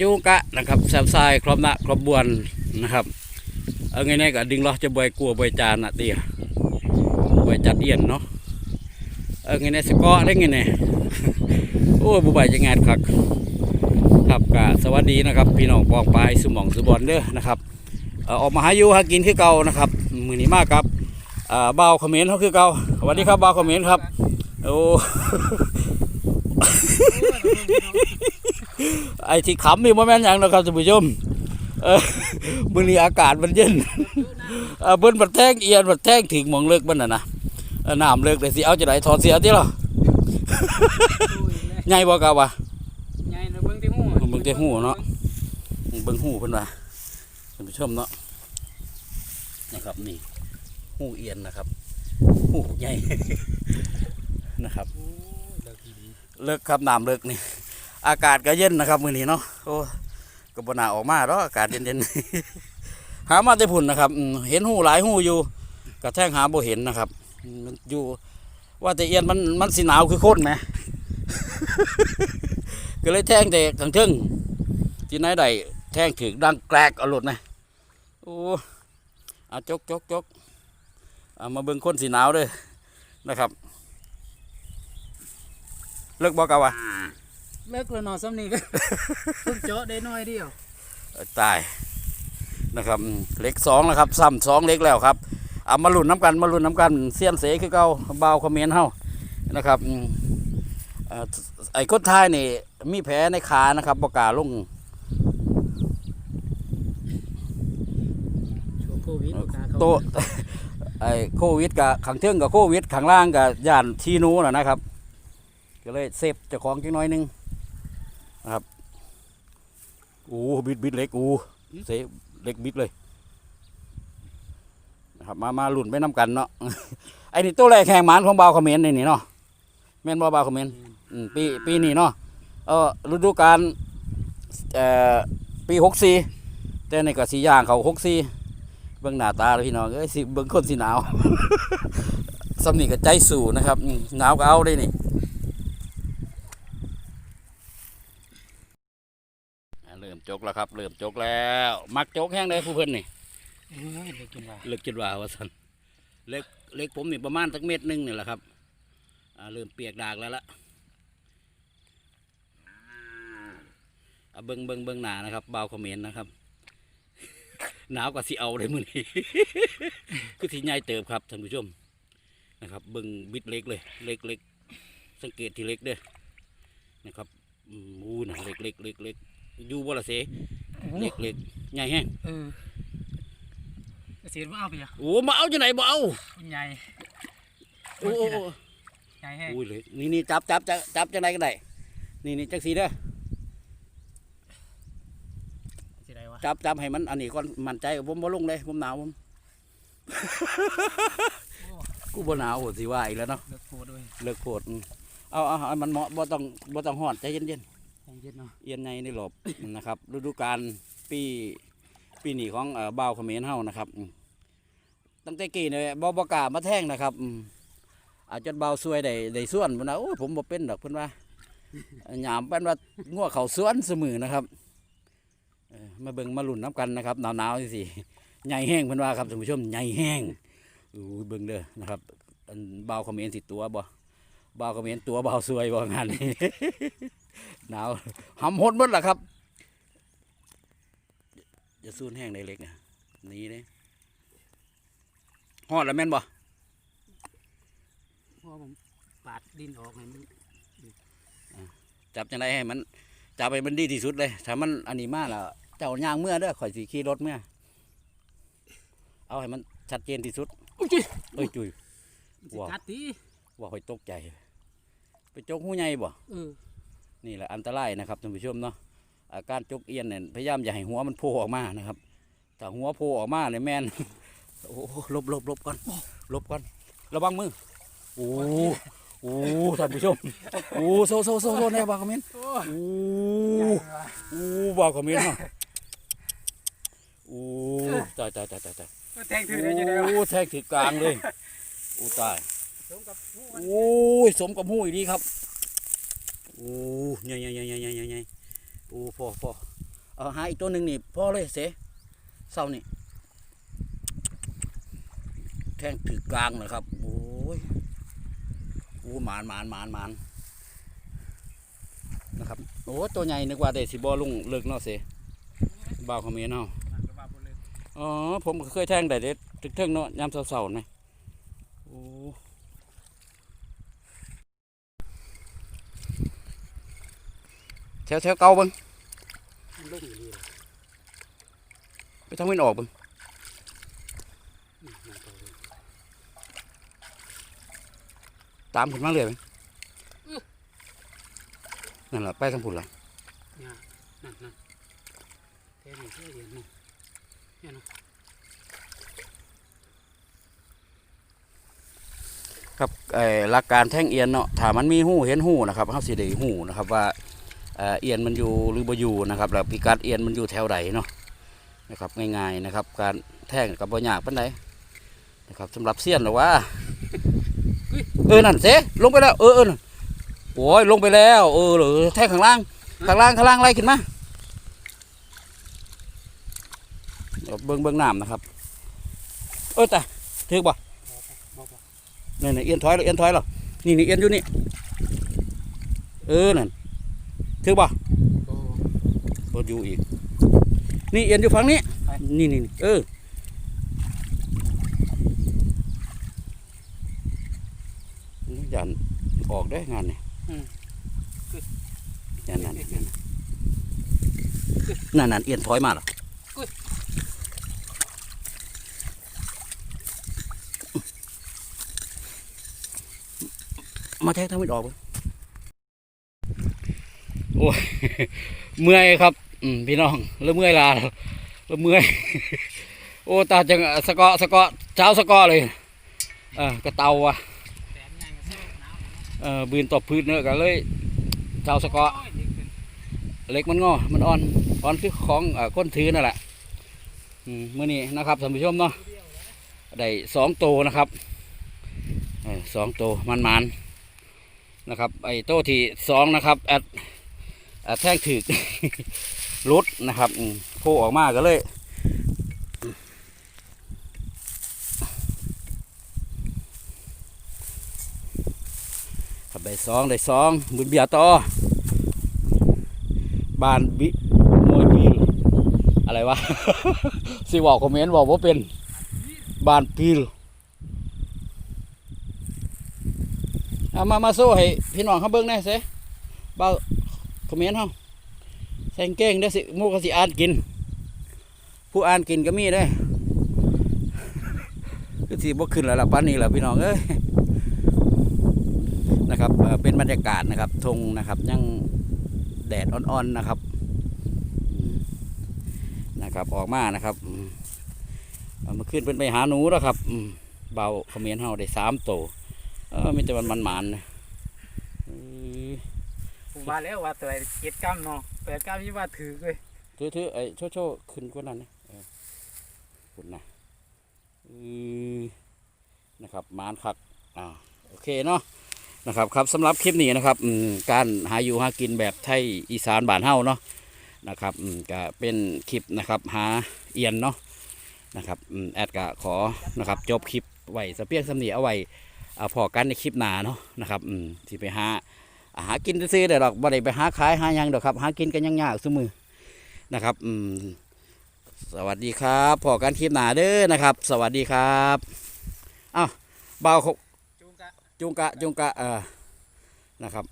จูกะนะครับแซมทรายครอบหนะครอบบวนนะครับเอาไงเนี่ยก็ดึงล้อจะบวยกลัวบวยจานนะเตียบวยจัดเอียนเนาะเอาไงเนี่ยสกอได้ไงเนี่ยโอ้บุบายจะงานครับครับกะสวัสดีนะครับพี่น้องปองปลายสมองสุบอลเด้อนะครับออกมาหาอยู่หากินคือเก่านะครับมือนี้มากครับอ่าเบาวเขมรเขาคือเก่าสวัสดีครับเบาวเขมรครับโอ้ ไอ้ที่ขำนี่บ่แม่นหยังนะครับท่านผู้ชมเออมื้อนี้อากาศมันเย็นเออเพิ่นบัดแท่งเอียนบัดแท่งถึงหมองเลิกมันน่ะนะเออน้ำเลิกได้สิเอาจะได้ถอดเสียติล่ะใหญ่บ่กะวะใหญ่นะเบิ่งที่หูเบิ่งแต่หูเนาะเบิ่งหูเพิ่นว่าท่านผู้ชมเนาะนะครับนี่หูเอียนนะครับหูใหญ่นะครับโอ้ยเลิกดีเลิกครับน้ำเลิกนี่ อากาศก็เย็นนะครับมื้อนี้เนาะโอ้ก็บ่น่าออกมาดอกอากาศเย็นๆหามาแต่พุ่นนะครับเห็นหูหลายหูอยู่ก็แทงหาบ่เห็นนะครับอืมมันอยู่ว่าแต่เอียนมันมันสิหนาวคือโคนไหมก็เลยแท่งแต่ทางเทึงที่ไหนได้แท่งถึงดังแกรกเอาหลุดนะโอ้อาจกจกจกเอามาเบิ่งคนสีหนาวเด้อนะครับ เลิกบอกกันวะ เลิกแล้วเนอนซ้ำนี่ก็เพิ่งเจาะได้น้อยเดียวเออตายนะครับอืมเล็กสองแล้วครับซ้ำสองเล็กแล้วครับเอามาลุ้นน้ำกันมาลุ้นน้ำกันเสียนเสคือเก่าเบาวคอมเมนต์เฮานะครับอืมเอ่อไอ้คนท้ายนี่มีแผลในขานะครับบกล้าลงช่วงโควิดลูกค้าเขาโตะไอ้โควิดกับขังเทิงกับโควิดขังล่างกับย่านทีหนูน่ะนะครับ ก็เลยเซฟเจ้าของจังน้อยหนึง นะครับโอ้บิดบิดเล็กโอ้เซฟเล็กบิดเลยนะครับมามาหลุ่นไปน้ำกันเนาะไอ้นี่ตัวแรกแข่งหมานของบาวคอมเขมนต์นี่นี่เนาะแม่นบ่บาวคอมเขมนต์อืมปีปีนี้เนาะเออฤดูกาลเอ่อปีหกสี่แต่ในก็สีย่างเขาหกสี่เบิ่งหน้าตาเลยพี่น้องเอ้ยสิเบิ่งคนสิหนาวสำนีกับใจสู่นะครับอืมหนาวก็เอาได้นี่อ่าเริ่ม จกแล้วครับ เริ่มจกแล้ว มักจกแห้งได้ผู้เพิ่นนี่เอ้ยเลิกกินว่าเลิกคิดว่าว่าสันเล็กเล็กผมนี่ประมาณสักเม็ดหนึงนี่แหละครับอ่าเริ่มเปียกดากแล้วละอ่าเบิ่งเบิ่งเบิ่งหนานะครับเบาวคอมเขมนต์นะครับหนาวกว่าสิเอาเลยมือนี้คือสีใหญ่เติบครับท่านผู้ชมนะครับเบิ่งบิดเล็กเลย เล็กเล็กสังเกตที่เล็กเด้อนะครับอืมอู้นะเล็กเล็กเล็กเล็ก อยู่บ่ละเสเล็กเล็กใหญ่แห้งเออเสียว่าเอาไปอะโอ้มาเอาจะไหนบ่เอาใหญ่โอ้โอ้โอ้ใหญ่แห้งอุ้ยเลยนี่นี่จับจับจับจับจังไหนกันได้นี่นี่จังสีเด้อสิได้วะจับจับให้มันอันนี้ก่อนมั่นใจผมบ่ลงเลยผมหนาวผมกูบ่หนาวโหดสิว่าอีกแล้วเนาะเลิกโคตรด้วยเลิกโคตรอืมเอาเอาเอามันเหมาะบ่ต้องบ่ต้องหอดใจเย็นใจเย็นเนาะๆ เอียนในในหลบนะครับฤดูกาลปีปีนี้ของเอ่อบ่าเขมรเฮานะครับตั้งแต่กี้เนี่ยบ่บ่กามาแท่งนะครับอาจจะเบาซวยได้ได้ส่วนพุ่นนะโอ้ผมบ่เป็นดอกเพิ่นว่าหยามเป็นว่างัวเขาสวนเสมอนะครับเอมาเบิ่งมาหลุนน้ำกันนะครับหนาวๆสิใหญ่แห้งเพิ่นว่าครับท่านผู้ชมใหญ่แห้งอู้เบิ่งเด้อนะครับอันบ่าเขมรสิตัวบ่ บ่าวก็เห็นตัวบ่าวสวยบ่งานนี้หนาวหำหดหมดล่ะครับจะสูนแห้งได้เล็กอะหนี่เลยหอดแล้วแม่นบ่เพราะว่าผมปาดดินออกให้มันจับจังไดให้มันจับให้มันดีที่สุดเลยถ้ามันอันนี้มาแล้วเจ้าย่างเมื่อเด้อข่อยสิขี่รถเมื่อเอาให้มันชัดเจนที่สุดอุ้ยจุ๊ยเอ้ยจุยสิว้าวกัดตีว่าข่อยตกใจ ไปจกหูใหญ่บ่เออนี่แหละอันตรายนะครับท่านผู้ชมเนาะอาการจกเอียนเนี่ยพยายามอย่าให้หัวมันโผล่ออกมานะครับถ้าหัวโผล่ออกมาเนี่ยแม่นโอ้หลบหลบหลบก่อนหลบก่อนระวังมือโอ้โอ้ท่านผู้ชมโอ้โซโซโซโซแน่บ่าวคอมเมนต์โอ้ยโอ้ใหญ่ว่ะโอ้บ่าวคอมเมนต์เนาะโอ้ตายตายตายตายตายแทงถือได้ยังไงวะโอ้แทงถึงกลางเลยโอ้ตาย สมกับผู้โอ้ยสมกับหูอีดีครับโอ้ใหญ่ใหญ่ใหญ่ใหญ่ใหญ่ใหญ่โอ้พอพอเอาหาอีกตัวหนึ่งนี่พอเลยเสเศร้านี่แท่งถือกลางนะครับโอ้ยโอ้หมานหมานหมานหมานนะครับโอ้ตัวใหญ่นึกว่าได้สิบอลุงเลิกเนาะเสบ่าวเขามีเนาะมันก็ว่าบ่เลยอ๋อผมก็เคยแท่งได้เด็ดถึกเทิงเนาะยามเสาๆไหมโอ้ แถวแถวเก่าเบิ่งมันลงอยู่นี่เลยไปทางเว้นออกเบิ่งตามขึ้นมาเลยไหมนั่นแหละไปทางพุ่นละเนี่ยนั่นนั่นแค่นี้แค่เดียวนี่เนี่ยเนครับเอ่อหลักการแท่งเอียนเนาะถ้ามันมีหูเห็นหูนะครับเขาสิได้หูนะครับว่า เอียนมันอยู่หรือบ่อยู่นะครับแล้วพิกัดเอียนมันอยู่แถวใดเนาะนะครับง่ายๆนะครับ การแท่งกับบ่ยากปานใดนะครับสำหรับเสี้ยนหรือว่าเออนั่นเสลงไปแล้วเออเออโอ้ยลงไปแล้ว เออหรือแท่งข้างล่างข้างล่างข้างล่างไล่ขึ้นมาเบิ้งเบิ้งน้ำนะครับ เออแต่ถือบ่บ่บ่บ่นี่นี่เอียนถอยแล้วเอียนถอยแล้วนี่นี่เอียนอยู่นี่ เออนั่น ถือบ่บ่รถอยู่อีก นี่เอียนอยู่ฝั่งนี้ไปนี่นี่นี่เออยันออกได้งานนี่อืมยันนั่นนั่นนั่นนั่นเอียนถอยมาเหรออุ๊ยมาแทงทางไม่ออกเบิ่ง โอ้ยเมื่อยครับ อืมพี่น้องแล้วเมื่อยลาแล้วเมื่อย โอ้ตาจังสะกาะสะกาะเช้าสะกาะเลยเออกระเตาว่ะเออบืนตบพื้นเนื้อกันเลยเช้าสะกอเล็กมันงอ มันอ่อนอ่อนคือของอ่ก้นถือนั่นแหละอืมมื่อนี้นะครับท่านผู้ชมเนาะได้สองโตนะครับเออสองโตมันมันนะครับ ไอ้โตที่สองนะครับแอด แท่งถึกรุดนะครับโผล่ออกมาก็เลยได้สองได้สองบุญเบียต่อบานบิมวยปีลอะไรวะสิบอกคอมเมนต์บอกว่าเป็นบานปีลมามาโซ่ให้พี่น้องเขาเบิ่งแหน่เสบ่า คอมเมนต์เฮาใส่กางเก้งได้สิมูกสิอ่านกิน ผู้อ่านกินก็มีได้อคือสิบ่ขึ้นแล้วล่ะปานนี้ล่ะพี่น้องเอ้ยนะครับเป็นบรรยากาศนะครับทงนะครับยังแดดอ่อนๆนะครับนะครับออกมานะครับมาขึ้นเป็นไปหาหนูแล้วครับเบาเขมิ้นเฮาได้สามโตวเออมีแต่มันมันมันๆนะ ว่าแล้วว่าตัวเจ็ดกรัมเนาะแปดกรัมยี่ว่าถือเลยถือๆไอ้โชโชขึ้นกว่านั้นนะเออคุณนะเออนะครับมานคักอ่าโอเคเนาะนะครับครับสำหรับคลิปนี้นะครับการหาอยู่หากินแบบไทยอีสานบ้านเฮาเนาะนะครับก็เป็นคลิปนะครับหาเอียนเนาะนะครับแอดก็ขอนะครับจบคลิปไว้สเปียงสำนีเอาไว้อพอกันในคลิปหนาเนาะนะครับที่ไปหา หากินซื้อๆเดี๋ยวดอกบ่ได้ไปหาขายหาหยังดอกครับ หากินกันยังยากซุมือนะครับอืมสวัสดีครับพอกันคลิปหน้าเด้อนะครับ สวัสดีครับอ้าวเบาเขาจูงกะจุงกะจุงกะเออนะครับ